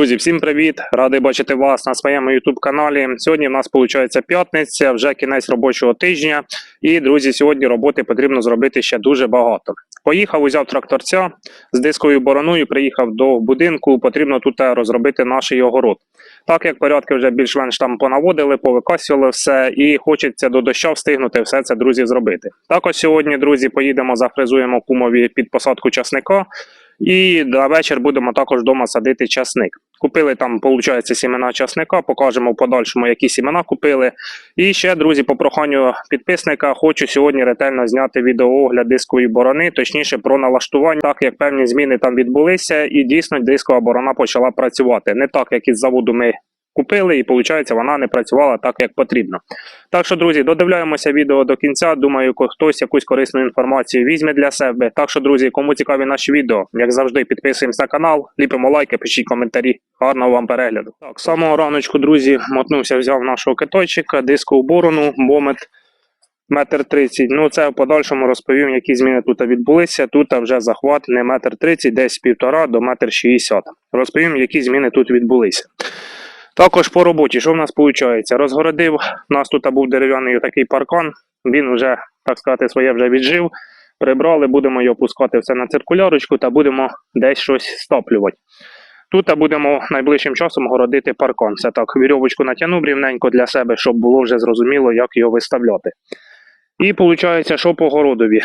Друзі, всім привіт! Радий бачити вас на своєму YouTube каналі. Сьогодні в нас виходить п'ятниця, вже кінець робочого тижня. І друзі, сьогодні роботи потрібно зробити ще дуже багато. Поїхав, узяв тракторця з дисковою бороною, приїхав до будинку. Потрібно тут е, розробити наш огород. Так як порядки вже більш-менш там понаводили, повикасювали все, і хочеться до доща встигнути все це, друзі, зробити. Також сьогодні, друзі, поїдемо, зафрезуємо кумові під посадку часника. І на вечір будемо також вдома садити часник. Купили там, виходить, сімена часника, покажемо в подальшому, які сімена купили. І ще, друзі, по проханню підписника, хочу сьогодні ретельно зняти відеоогляд дискової борони, точніше про налаштування, так як певні зміни там відбулися, і дійсно дискова борона почала працювати. Не так, як із заводу ми купили, і виходить, вона не працювала так, як потрібно. Так що, друзі, додивляємося відео до кінця. Думаю, хтось якусь корисну інформацію візьме для себе. Так що, друзі, кому цікаві наші відео, як завжди, підписуємося на канал, ліпимо лайки, пишіть коментарі. Гарного вам перегляду. Так, самого раночку, друзі, мотнувся, взяв нашого китайчика, дискову борону, бомет. Метр тридцять. Ну, це в подальшому розповім, які зміни тут відбулися. Тут вже захват не метр тридцять, десь півтора до метр шістдесят. Розповім, які зміни тут відбулися. Також по роботі, що в нас виходить? Розгородив, у нас тут був дерев'яний такий паркан, він вже, так сказати, своє вже віджив. Прибрали, будемо його пускати все на циркулярочку та будемо десь щось стаплювати. Тут будемо найближчим часом городити паркан. Це так, вірьовочку натягнув рівненько для себе, щоб було вже зрозуміло, як його виставляти. І виходить, що по городові.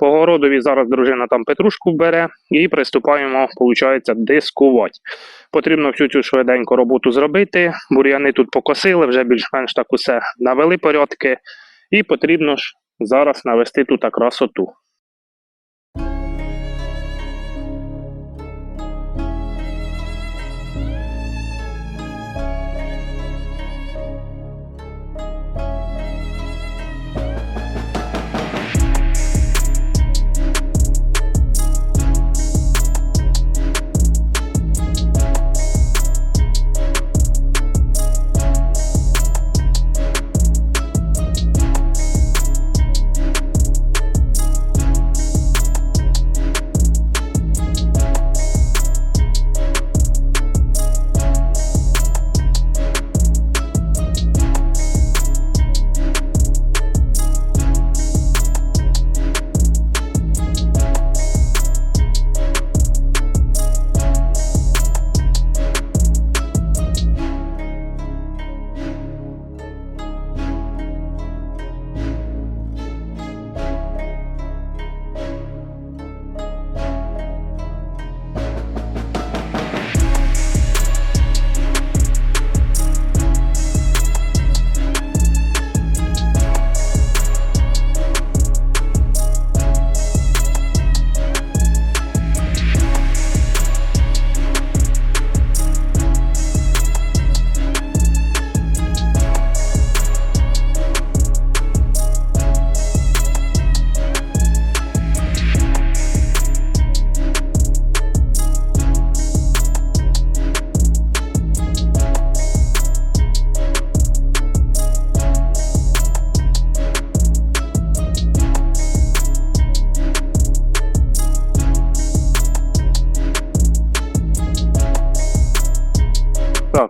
По городові зараз дружина там петрушку бере і приступаємо, виходить, дискувати. Потрібно всю цю швиденьку роботу зробити. Бур'яни тут покосили, вже більш-менш так усе навели порядки. І потрібно ж зараз навести тут красоту.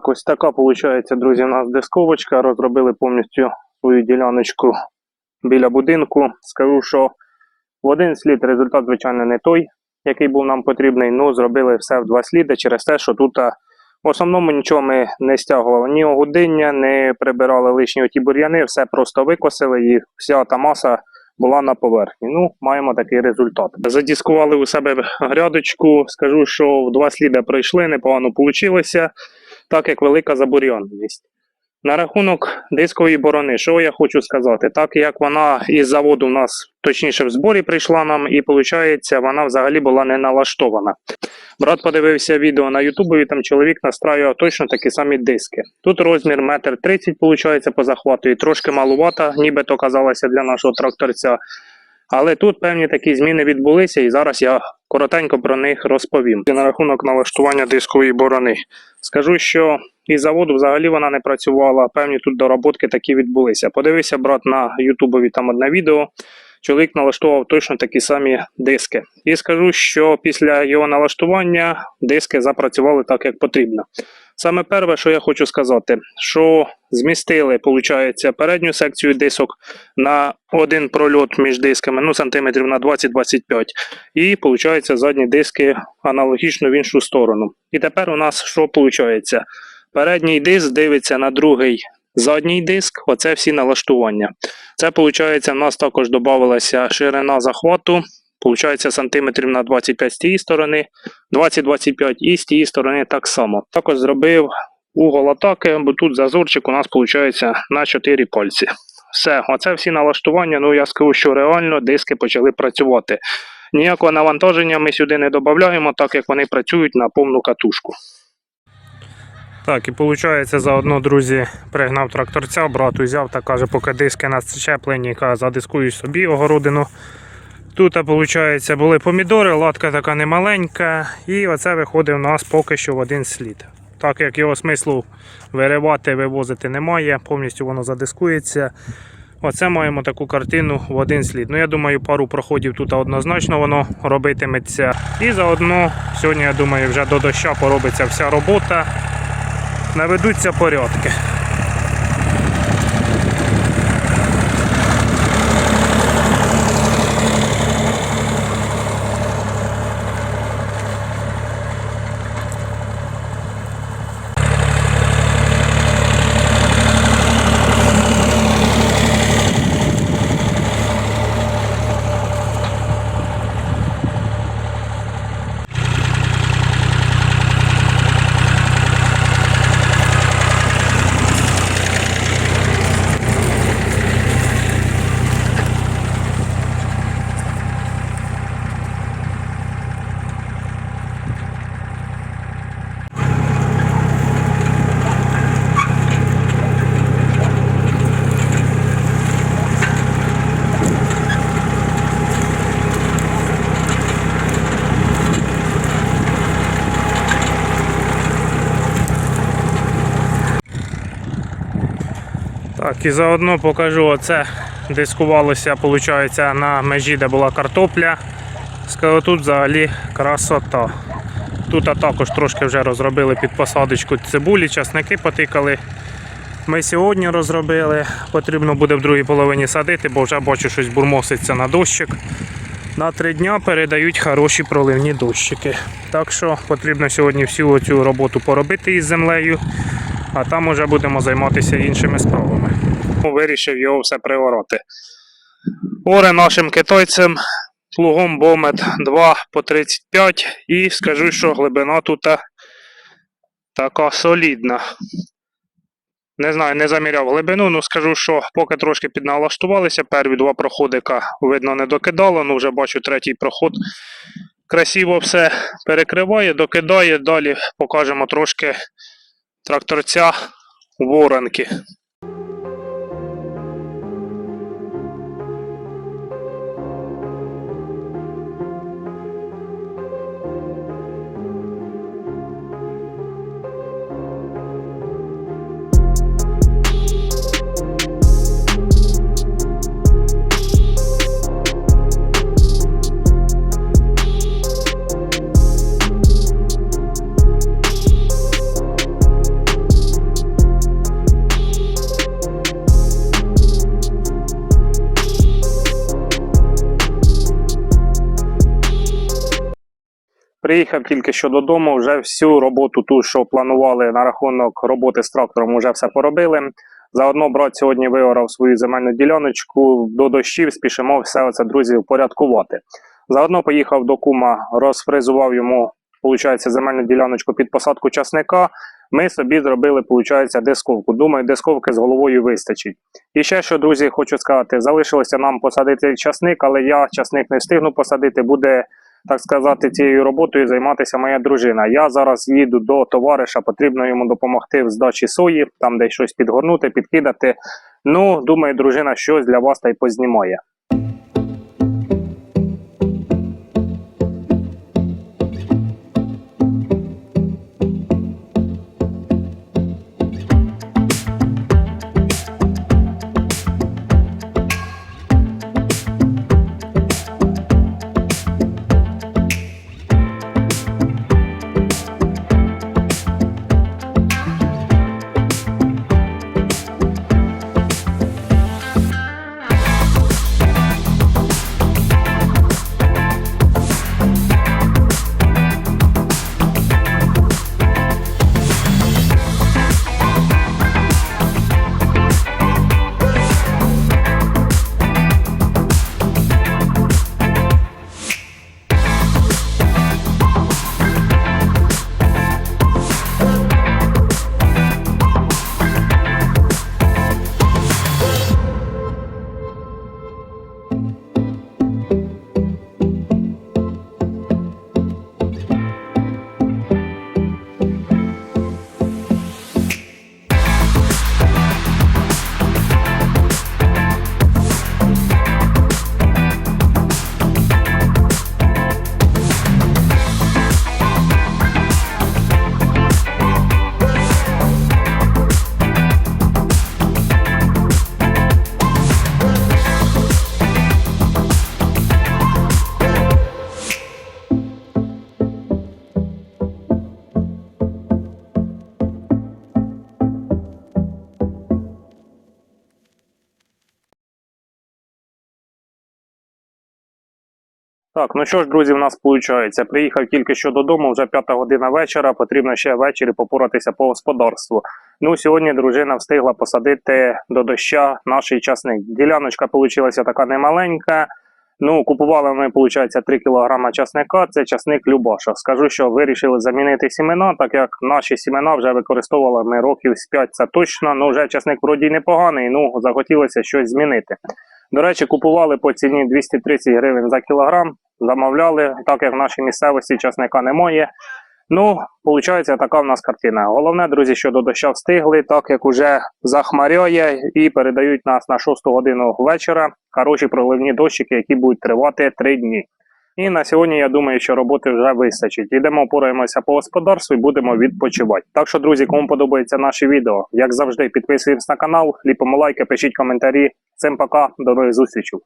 Так, ось така виходить, друзі, у нас дисковочка. Розробили повністю свою діляночку біля будинку. Скажу, що в один слід результат, звичайно, не той, який був нам потрібний. Ну, зробили все в два сліди через те, що тут в основному нічого ми не стягували, ні огудиння, не прибирали лишні оті бур'яни, все просто викосили і вся та маса була на поверхні. Ну, маємо такий результат. Задіскували у себе грядочку. Скажу, що в два сліди пройшли, непогано вийшло так як велика забур'яненість. На рахунок дискової борони, що я хочу сказати, так як вона із заводу у нас, точніше в зборі прийшла нам, і виходить, вона взагалі була не налаштована. Брат подивився відео на Ютубі, там чоловік настраював точно такі самі диски. Тут розмір 1,30 м, виходить, по захвату, і трошки малувата, нібито казалося для нашого тракторця. Але тут певні такі зміни відбулися, і зараз я коротенько про них розповім. На рахунок налаштування дискової борони. Скажу, що із заводу взагалі вона не працювала, певні тут доработки такі відбулися. Подивися, брат, на Ютубові там одне відео. Чоловік налаштував точно такі самі диски. І скажу, що після його налаштування диски запрацювали так, як потрібно. Саме перше, що я хочу сказати, що змістили, виходить, передню секцію дисок на один прольот між дисками, ну сантиметрів на 20-25, і виходить задні диски аналогічно в іншу сторону. І тепер у нас що виходить? Передній диск дивиться на другий задній диск, оце всі налаштування. Це виходить, в нас також додавалася ширина захвату. Получається сантиметрів на 25 з тієї сторони, 20-25 і з тієї сторони так само. Також зробив угол атаки, бо тут зазорчик у нас виходить на 4 пальці. Все, оце всі налаштування. Ну я скажу, що реально диски почали працювати. Ніякого навантаження ми сюди не додаємо, так як вони працюють на повну катушку. Так, і виходить, заодно, друзі, пригнав тракторця, брат взяв та каже, поки диски на щеплені, каже, задискую собі огородину. Тут, виходить, були помідори, латка така немаленька, і оце виходить у нас поки що в один слід. Так як його смислу виривати, вивозити немає, повністю воно задискується. Оце маємо таку картину в один слід. Ну, я думаю, пару проходів тут однозначно воно робитиметься. І заодно сьогодні, я думаю, вже до доща поробиться вся робота. Наведуться порядки. Так, і заодно покажу оце дискувалося, виходить, на межі, де була картопля. Скажу, тут взагалі красота. Тут також трошки вже розробили під посадочку цибулі, часники потикали. Ми сьогодні розробили, потрібно буде в другій половині садити, бо вже бачу, щось бурмоситься на дощик. На три дня передають хороші проливні дощики. Так що потрібно сьогодні всю цю роботу поробити із землею, а там вже будемо займатися іншими справами. Вирішив його все привороти. Оре нашим китайцям плугом Бомет 2 по 35 і скажу, що глибина тут така солідна. Не знаю, не заміряв глибину, ну скажу, що поки трошки підналаштувалися, перві два проходика видно не докидало, ну вже бачу третій проход. Красиво все перекриває, докидає. Далі покажемо трошки тракторця воронки. Приїхав тільки що додому, вже всю роботу, ту, що планували на рахунок роботи з трактором, вже все поробили. Заодно брат сьогодні виорав свою земельну діляночку до дощів, спішимо все це, друзі, впорядкувати. Заодно поїхав до кума, розфризував йому, виходить, земельну діляночку під посадку часника. Ми собі зробили, виходить, дисковку. Думаю, дисковки з головою вистачить. І ще що, друзі, хочу сказати, залишилося нам посадити часник, але я часник не встигну посадити, буде так сказати, цією роботою займатися моя дружина. Я зараз їду до товариша, потрібно йому допомогти в здачі сої, там десь щось підгорнути, підкидати. Ну, думаю, дружина щось для вас та й познімає. Так, ну що ж, друзі, в нас виходить. Приїхав тільки що додому, вже п'ята година вечора. Потрібно ще ввечері попоратися по господарству. Ну, сьогодні дружина встигла посадити до доща наш часник. Діляночка вийшла така немаленька. Ну, купували ми, виходить, 3 кг часника. Це часник Любаша. Скажу, що вирішили замінити сімена, так як наші сімена вже використовували ми років з 5, це точно. Ну, вже часник вроді непоганий, ну захотілося щось змінити. До речі, купували по ціні 230 гривень за кілограм замовляли, так як в нашій місцевості часника немає. Ну, виходить, така в нас картина. Головне, друзі, що до доща встигли, так як уже захмаряє і передають нас на 6 годину вечора хороші проливні дощики, які будуть тривати 3 дні. І на сьогодні я думаю, що роботи вже вистачить. Йдемо, пораємося по господарству і будемо відпочивати. Так що, друзі, кому подобається наше відео, як завжди, підписуємось на канал, ліпимо лайки, пишіть коментарі. Всім пока, до нових зустрічей.